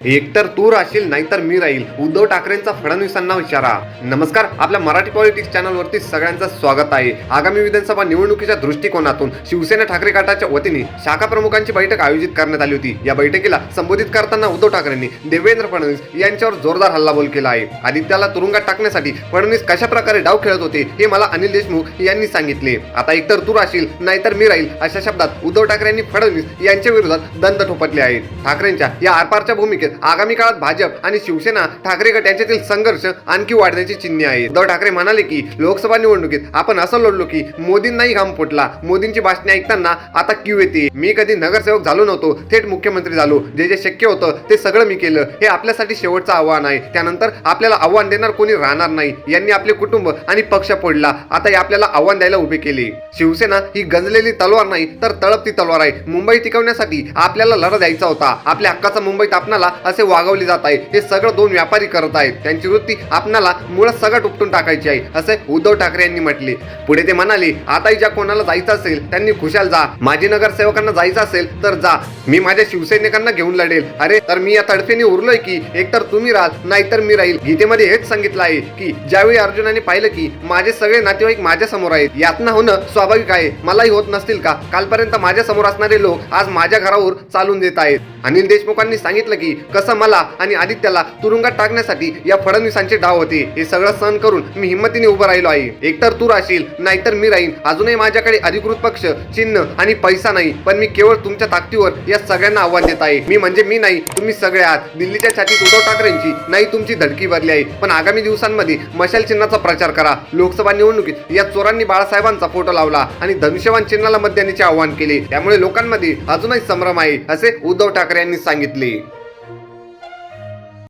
एकतर तू राहशील नाहीतर मी राहील. उद्धव ठाकरेंचा फडणवीसांना इशारा. नमस्कार आपल्या मराठी पॉलिटिक्स चॅनलवरती सगळ्यांचं स्वागत आहे. आगामी विधानसभा निवडणुकीच्या दृष्टिकोनातून शिवसेना ठाकरे गटाच्या वतीने शाखा प्रमुखांची बैठक आयोजित करण्यात आली होती. या बैठकीला संबोधित करताना उद्धव ठाकरेंनी देवेंद्र फडणवीस यांच्यावर जोरदार हल्लाबोल केला आहे. आदित्याला तुरुंगात टाकण्यासाठी फडणवीस कशा प्रकारे डाव खेळत होते हे मला अनिल देशमुख यांनी सांगितले. आता एकतर तू राहशील नाहीतर मी राहील अशा शब्दात उद्धव ठाकरेंनी फडणवीस यांच्या विरोधात दंड ठोपटले आहेत. ठाकरेंच्या या आरपारच्या भूमिकेत आगामी काळात भाजप आणि शिवसेना ठाकरे गट यांच्यातील संघर्ष आणखी वाढण्याची चिन्हे आहेत. उद्धव ठाकरे म्हणाले की लोकसभा निवडणुकीत आपण असं लढलो की मोदींनाही घाम फुटला. मोदींची भाषणे ऐकताना आता क्यू येते. मी कधी नगरसेवक झालो नव्हतो थेट मुख्यमंत्री झालो. जे जे शक्य होतं ते सगळं मी केलं. हे आपल्यासाठी शेवटचं आव्हान आहे. त्यानंतर आपल्याला आव्हान देणार कोणी राहणार नाही. यांनी आपले कुटुंब आणि पक्ष फोडला. आता हे आपल्याला आव्हान द्यायला उभे केले. शिवसेना ही गंजलेली तलवार नाही तर तळपती तलवार आहे. मुंबई टिकवण्यासाठी आपल्याला लढा द्यायचा होता. आपल्या हक्काचा मुंबईत आपणाला असे वागवले जात आहे. हे सगळं दोन व्यापारी करत आहेत. त्यांची वृत्ती आपणाला मुळात सगळं उपटून टाकायची आहे असे उद्धव ठाकरे यांनी म्हटले. पुढे ते म्हणाले आताही ज्या कोणाला जायचं असेल त्यांनी खुशाल जा. माजी नगरसेवकांना जायचं असेल तर जा. मी माझ्या शिवसैनिकांना घेऊन लढेल. अरे तर मी या तडफेने उरलोय की एकतर तुम्ही राहाल नाहीतर मी राहील. गीतेमध्ये हेच सांगितलं आहे की ज्यावेळी अर्जुनाने पाहिलं की माझे सगळे नातेवाईक माझ्यासमोर आहेत यातना होणं स्वाभाविक आहे. मलाही होत नसतील का? कालपर्यंत माझ्यासमोर असणारे लोक आज माझ्या घरावर चालून देत आहेत. अनिल देशमुखांनी सांगितलं की कसं मला आणि आदित्याला तुरुंगात टाकण्यासाठी या फडणवीसांचे डाव होते. हे सगळं सहन करून मी हिंमतीने उभं राहिलो आहे. एकतर तू राहशील नाहीतर मी राहीन. अजूनही माझ्याकडे अधिकृत पक्ष चिन्ह आणि पैसा नाही. पण मी केवळ तुमच्या ताकदीवर या सगळ्यांना आव्हान देत आहे. मी म्हणजे मी नाही तुम्ही सगळे आहात. दिल्लीच्या छातीत उद्धव ठाकरेंची नाही तुमची धडकी भरली आहे. पण आगामी दिवसांमध्ये मशाल चिन्हाचा प्रचार करा. लोकसभा निवडणुकीत या चोरांनी बाळासाहेबांचा फोटो लावला आणि धनुष्यवान चिन्हाला मत देण्याचे आवाहन केले. त्यामुळे लोकांमध्ये अजूनही संभ्रम आहे असे उद्धव ठाकरे यांनी सांगितले.